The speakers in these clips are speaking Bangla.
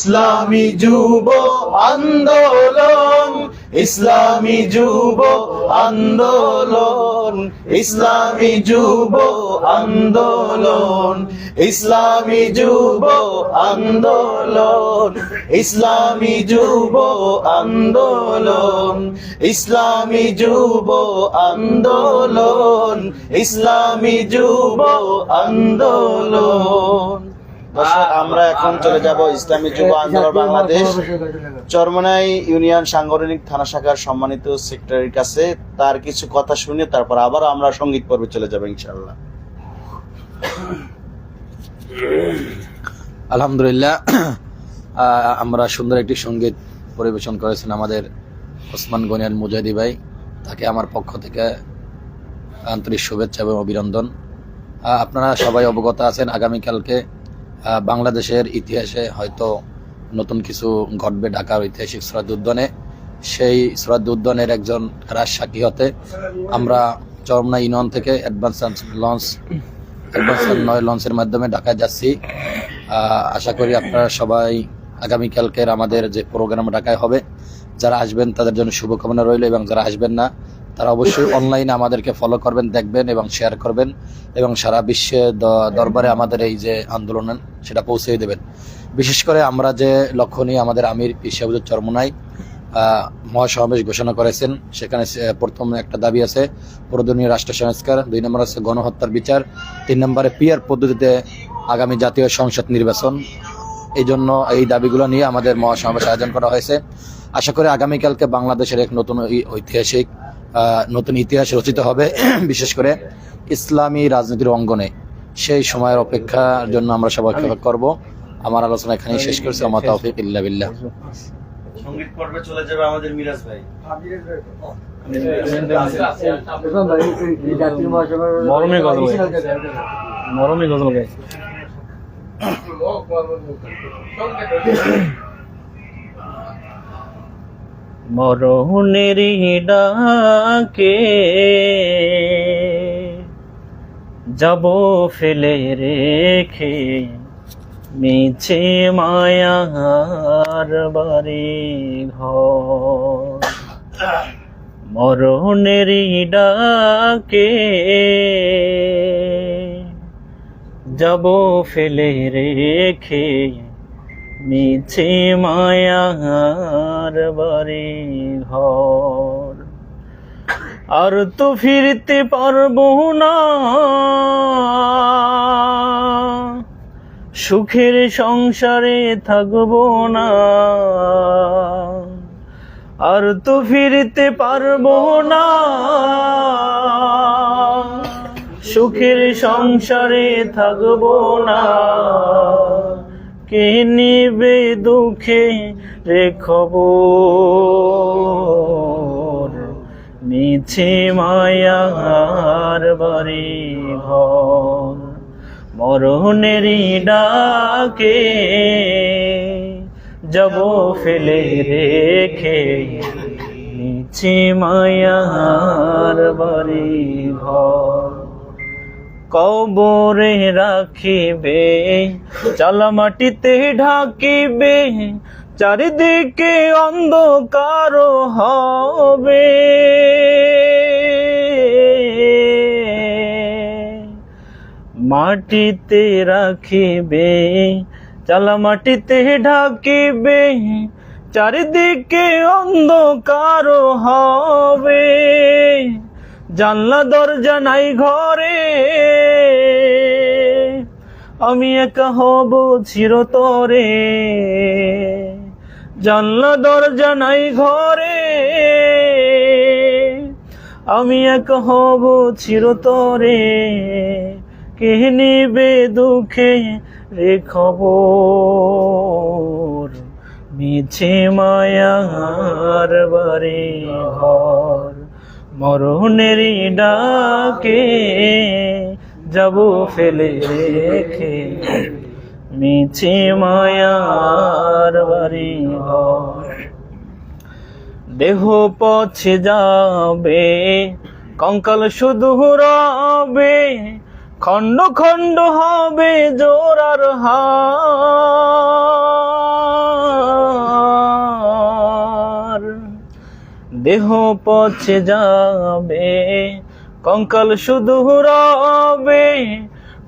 ইসলামী যুব আন্দোলন, ইসলামী যুব আন্দোলন, ইসলামী যুব আন্দোলন, ইসলামী যুব আন্দোলন, ইসলামী যুব আন্দোলন, ইসলামী যুব আন্দোলন, ইসলামী যুব আন্দোলন। আমরা এখন চলে যাব ইসলামী যুব আন্দোলন বাংলাদেশ। চরমনাই ইউনিয়ন সাংগঠনিক থানা শাখার সম্মানিত সেক্রেটারির কাছে তার কিছু কথা শুনে তারপর আবার আমরা সংগীত পর্বে চলে যাব ইনশাল্লাহ আলহামদুলিল্লাহ আহ, আমরা সুন্দর একটি সংগীত পরিবেশন করেছেন আমাদের ওসমান গনিয়াল মুজাহিদি ভাই। তাকে আমার পক্ষ থেকে আন্তরিক শুভেচ্ছা এবং অভিনন্দন। আপনারা সবাই অবগত আছেন আগামীকালকে বাংলাদেশের ইতিহাসে হয়তো নতুন কিছু ঘটবে ঢাকার ঐতিহাসিক সরাদ উদ্যানে। সেই সরাদ উদ্যানের একজন রাজ সাক্ষী হতে আমরা চরমনা ইউনিয়ন থেকে অ্যাডভান্স লঞ্চ, অ্যাডভান্স নয় লঞ্চের মাধ্যমে ঢাকায় যাচ্ছি। আশা করি আপনারা সবাই আগামীকালকের আমাদের যে প্রোগ্রাম ঢাকায় হবে, যারা আসবেন তাদের জন্য শুভকামনা রইল এবং যারা আসবেন না তারা অবশ্যই অনলাইনে আমাদেরকে ফলো করবেন দেখবেন এবং শেয়ার করবেন এবং সারা বিশ্বে দরবারে আমাদের এই যে আন্দোলন সেটা পৌঁছে দেবেন। বিশেষ করে আমরা যে লক্ষ্য নিয়ে আমাদের আমির পিসাবুজুর চরমনাই মহাসমাবেশ ঘোষণা করেছেন সেখানে প্রথম একটা দাবি আছে প্রয়োজনীয় রাষ্ট্র সংস্কার দুই নম্বর আছে গণহত্যার বিচার তিন নম্বরে পিয়ার পদ্ধতিতে আগামী জাতীয় সংসদ নির্বাচন। এই জন্য এই দাবিগুলো নিয়ে আমাদের মহাসমাবেশ আয়োজন করা হয়েছে। আশা করি আগামীকালকে বাংলাদেশের এক নতুন ঐতিহাসিক নতুন ইতিহাস রচিত হবে বিশেষ করে ইসলামী রাজনীতির অঙ্গনে। সেই সময়ের অপেক্ষার জন্য আমরা সবাই অপেক্ষা করব। আমার আলোচনা এখানেই শেষ করছি। আমার তৌফিক ইল্লা বিল্লাহ। সংগীত পর্বে চলে যাবে আমাদের মিরাজ ভাই। মরমে গজল মরমে গজল গাই। মরহুনের ডাকে। যাব ফেলে রেখে মিছে মায়ার বাড়ি ঘর। মরণের ডাকে। যাব ফেলে রেখে মিছে মায়ার বাড়ি ঘর। আর তো ফিরতে পারব না। সুখের সংসারে থাকব না। আর তো ফিরতে পারব না। সুখের সংসারে থাকব না। কে নিবে দুঃখে রেখব মিছে মায়ার বাড়ি ঘর। মরণেরই ডাকে যাব ফেলে রেখে নিচে মায়ার বাড়ি ঘর। কবরে রাখিবে চালা মাটিতে ঢাকিবে, চারিদিকে অন্ধকার হবে। মাটিতে রাখিবে চালা মাটিতে ঢাকিবে, চারিদিকে অন্ধকার হবে। জানলা, দরজা নাই ঘরে। আমি একা হব চিরতরে। জানলা দরজা নাই ঘরে। আমি এক হব চিরতরে। কে নিবে দুঃখে রেখব মিছে মায়ার বাড়ি ঘর মরণের ডাকে। যাব ফেলে রেখে। মিছি মায়ার বাড়ি দেহ পছে যাবে, কঙ্কাল শুধু রবে খণ্ড খণ্ড হবে জোরার হার। দেহ পছে যাবে কঙ্কাল শুধু রবে,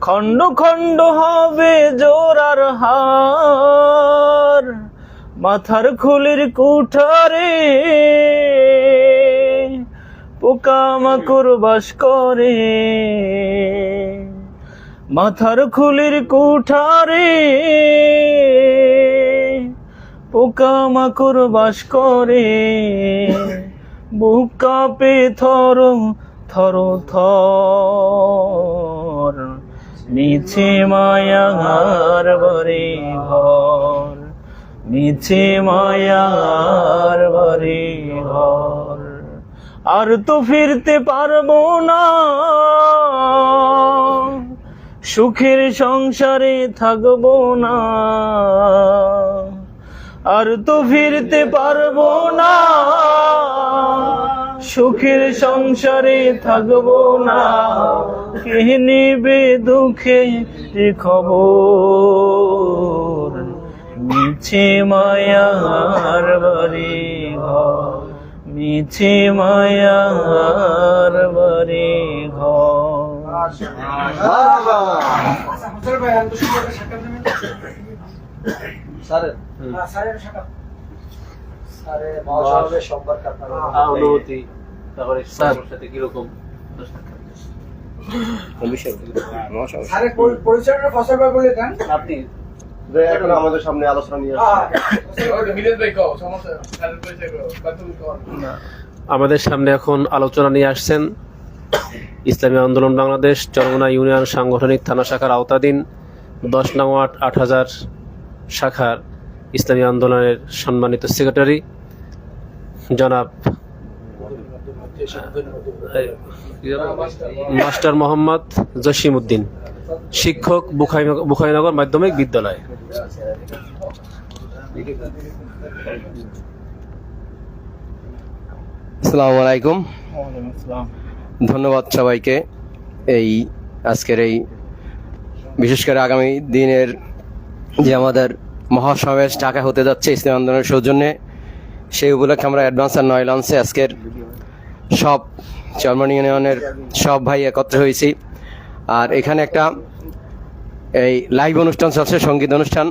খণ্ড খণ্ড হবে জোরার হার। মাথার খুলির কুঠারে পোকামাকড় বাস করে। মাথার খুলির কুঠারে পোকামাকড় বাস করে। বুক কাঁপে থর থর থর। মিছে মায়ার বারে ঘর। মিছে মায়ার বরে ঘর। আর তো ফিরতে পারব না। সুখের সংসারে থাকব না। আর তো ফিরতে পারব না। সুখের সংসারে থাকব না। কে নিবে দুঃখে খবর? মিছে মায়ার বাড়ি ঘর মিছে মায়ার বাড়ি ঘর। অনুভূতি তারপরে সাথে কীরকম? আপনি? এখন আমাদের সামনে আলোচনা নিয়ে আমাদের সামনে এখন আলোচনা নিয়ে আসছেন ইসলামী আন্দোলন বাংলাদেশ চরমনা ইউনিয়ন সাংগঠনিক থানা শাখার আওতাধীন দশ নং ওয়ার্ড আট হাজার শাখার ইসলামী আন্দোলনের সম্মানিত সেক্রেটারি জনাব মাস্টার মোহাম্মদ জসিম উদ্দিন শিক্ষক বুখাই বুখাইনগর মাধ্যমিক বিদ্যালয়। আসসালামু আলাইকুম। ধন্যবাদ সবাইকে এই আজকের এই বিশেষ করে আগামী দিনের যে আমাদের মহাসমাবেশ ঢাকা হতে যাচ্ছে ইসলাম আন্দোলনের সৌজন্যে। সেই উপলক্ষে আমরা অ্যাডভান্স আর নয় লঞ্চে আজকের সব চরমন ইউনিয়নের সব ভাই একত্র হয়েছি। আর এখানে একটা এই লাইভ অনুষ্ঠান চলছে, সংগীত অনুষ্ঠান।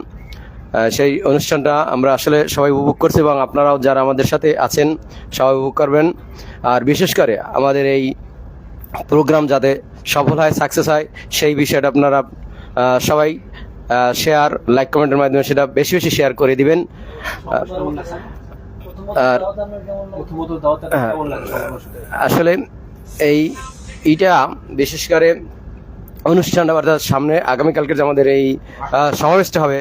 সেই অনুষ্ঠানটা আমরা আসলে সবাই উপভোগ করছি এবং আপনারাও যারা আমাদের সাথে আছেন, সবাই উপভোগ করবেন। আর বিশেষ করে আমাদের এই প্রোগ্রাম যাতে সফল হয় সাকসেস হয়, সেই বিষয়টা আপনারা সবাই শেয়ার লাইক কমেন্টের মাধ্যমে সেটা বেশি বেশি শেয়ার করে দিবেন আর- হ্যাঁ। আসলে এই এইটা বিশেষ করে অনুষ্ঠানটা অর্থাৎ সামনে আগামীকালকে যে আমাদের এই সমাবেশটা হবে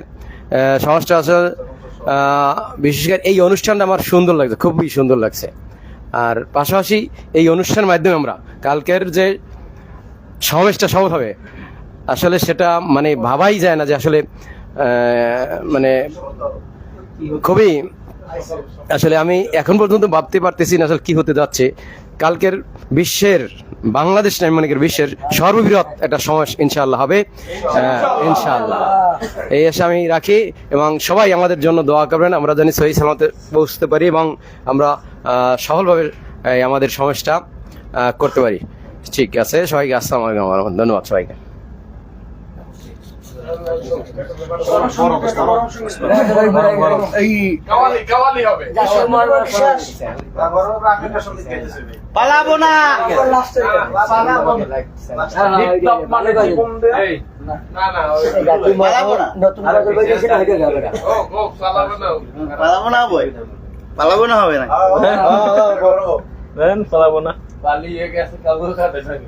সমাবেশটা আসলে বিশেষ করে এই অনুষ্ঠানটা আমার সুন্দর লাগছে, খুবই সুন্দর লাগছে আর পাশাপাশি এই অনুষ্ঠানের মাধ্যমে আমরা কালকের যে সমাবেশটা সফল হবে আসলে সেটা মানে ভাবাই যায় না যে আসলে মানে খুবই আসলে আমি এখন পর্যন্ত ভাবতে পারতেছি না আসলে কি হতে যাচ্ছে। কালকের বিশ্বের বাংলাদেশ নয় মনে করি বিশ্বের সর্ববৃহৎ একটা সমাবেশ ইনশাআল্লাহ হবে। আহ, ইনশাআল্লাহ। এই এসে আমি রাখি এবং সবাই আমাদের জন্য দোয়া করবেন। আমরা জানি সহি সালামতে পৌঁছতে পারি এবং আমরা সফলভাবে আমাদের সমাবেশটা করতে পারি। ঠিক আছে সবাইকে আসসালামু আলাইকুম ধন্যবাদ সবাইকে। পালাবো না। পালাবো না। বই। পালাবো না হবে না। পালাবো না। হ্যাঁ দেন দেন টেন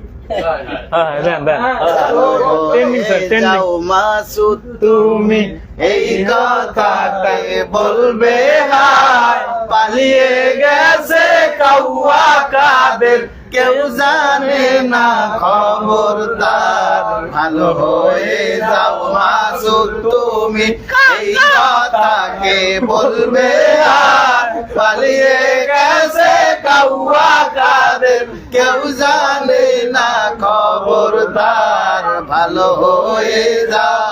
স্যার টেন যাও মাসুদ তুমি এই কথাটাই বলবে হায়। পালিয়ে গেছে কাউয়া কাদের কেউ জানে না খবর তার। ভালো হয়ে যাও মাসুদ তুমি এই কথাকে বলবে আর পালিয়ে গেছে কাউয়া কাদের কেউ জানে না খবর তার ভালো হয়ে যাও,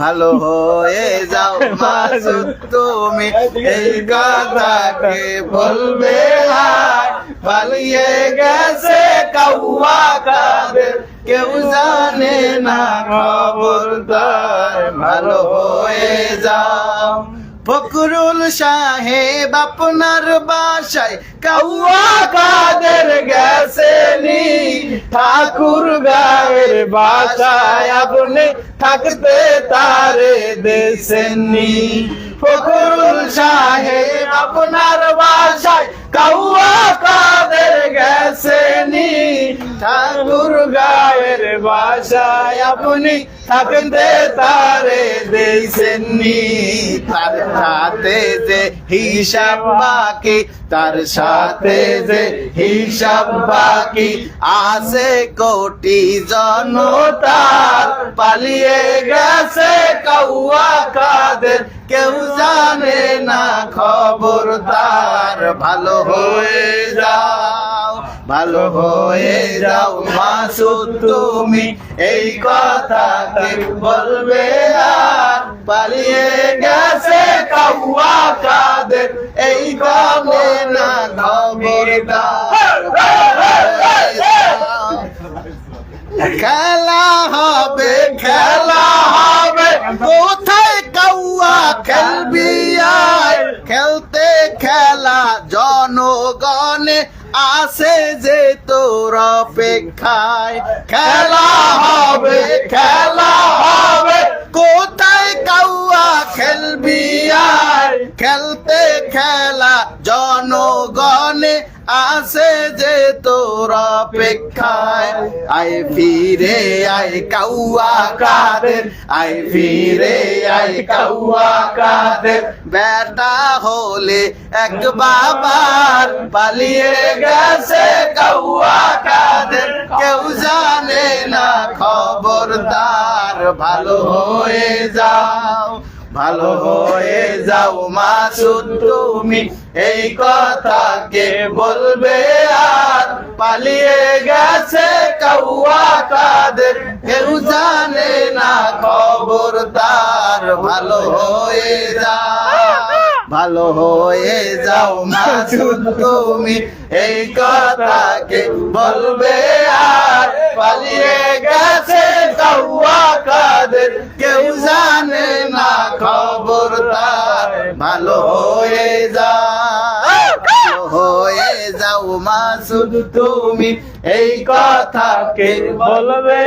ভালো হয়ে যাও, মাসুদ, তুমি এই কথাকে বলবে আর পালিয়ে গেছে কাউয়া কাদের কেউ জানে না খবরদার। ভালো হয়ে যাও। ফকরুল সাহেব আপনার বাসায় কাউয়া কাদের গেছেনি ঠাকুর গায়ের বাসায় আপনি থাকতে তারে দেশেননি ফকরুল সাহেব আপনার বাসায় কাউয়া কাদের গেছেনি। ঠাকুর গায়ের বাসায় আপনি থাকতে তারে দেশেননি তার সাথে যে হিসাব বাকি, তার সাথে যে হিসাব বাকি আছে কোটি জনতার। পালিয়ে গেছে কৌয়া কাদের, কেউ জানে না খবরদার। ভালো হয়ে যাও ভালো হয়ে যাও মাসুদ, তুমি এই কথাকে বলবে আর? পালিয়ে গেছে কাউয়া কাদের? এই গলে না খবরদার। খেলা হবে খেলা হবে। কোথায় কাউয়া খেলবি আয়? খেলতে আসে যে তোর অপেক্ষায়। খেলা হবে খেলা হবে। কোথায় কাউয়া খেলবি খেলতে খেলা জনগণে আসে যে তোর অপেক্ষায়। আয় ফিরে, আয় কাউয়া কাদের। আয় ফিরে, আয় কাউয়া কাদের। বেটা হলে এক বাবার পালিয়ে গেছে কাউয়া কাদের। কেউ জানে না খবরদার ভালো হয়ে যাও। ভালো হয়ে যাও মাসুদ তুমি। এই কথাকে বলবে আর পালিয়ে গেছে কাউয়া কাদের। কেউ জানে না খবর তার ভালো হয়ে যা, ভালো হয়ে যাও মাসুদ তুমি। এই কথাকে বলবে আর পালিয়ে গেছে কাউয়া কাদের, কেউ জানে না খবরদার ভালো হয়ে যা হয়ে যাও মাসুদ, তুমি এই কথাকে বলবে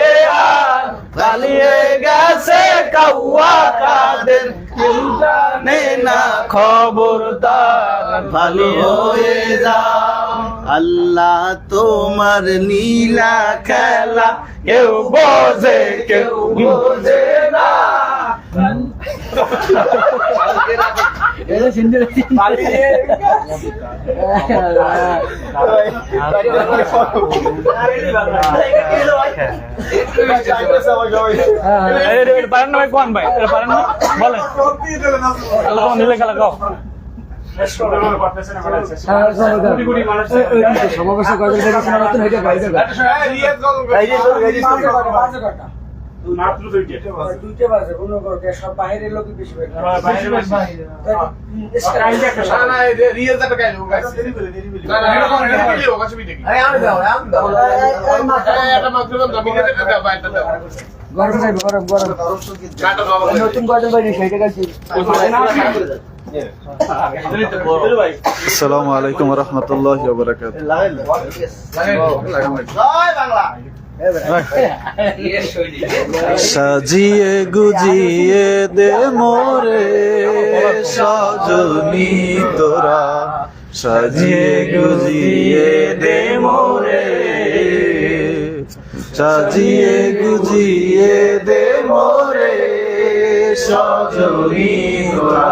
আর। পালিয়ে গেছে কাউয়া কাদের, কেউ জানে না খবরদার ভালো হয়ে যাও। আল্লাহ তোমার নীলা খেলা কেউ বোঝে কেউ বোঝে না। বলেন। খেলা কও। নিলে খেলা কও সমাবেশে কয়জন হইতে পারে দুইটা। বাজে সব বাইরের লোক বেশি গরম গরম গরম নতুন কয়জন বাইরে সেইটা গেছি আসসালামু আলাইকুম রহমতুল্লাহ সাজিয়ে গুজিয়ে দে মোরে, সজনী তোরা। সাজিয়ে গুজিয়ে দে মোরে, সাজিয়ে গুজিয়ে দে মোরে, সজনী তোরা।